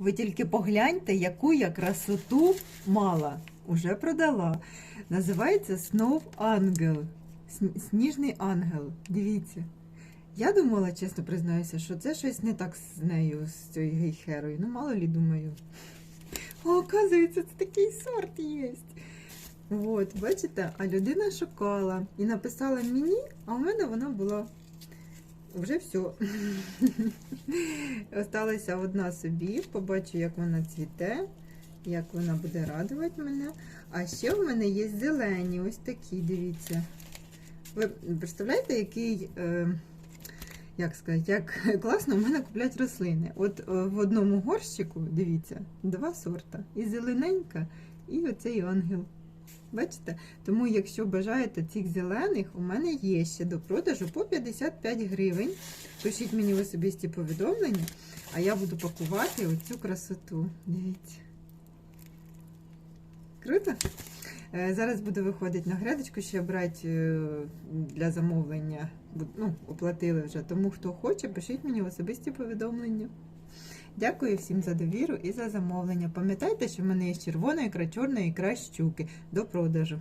Ви тільки погляньте, яку я красоту мала. Уже продала. Називається Snow Angel. Сніжний ангел. Дивіться. Я думала, чесно признаюся, що це щось не так з нею, з цією гейхерою. Ну, мало лі думаю. А оказується, це такий сорт є. От, бачите, а людина шукала і написала мені, а у мене вона була вже все. Осталася одна собі, побачу, як вона цвіте, як вона буде радувати мене. А ще в мене є зелені, ось такі, дивіться. Ви представляєте, який, е, як сказати, як класно в мене куплять рослини. От е, в одному горщику, дивіться, два сорта. І зелененька, і оцей ангел. Бачите? Тому, якщо бажаєте цих зелених, у мене є ще до продажу по 55 гривень. Пишіть мені в особисті повідомлення, а я буду пакувати оцю красоту. Дивіться. Круто? Е, Зараз буду виходити на грядочку, ще брати е, для замовлення. Ну, оплатили вже. Тому хто хоче, пишіть мені в особисті повідомлення. Дякую всім за довіру і за замовлення. Пам'ятайте, що в мене є червона ікра, чорна ікра щуки до продажу.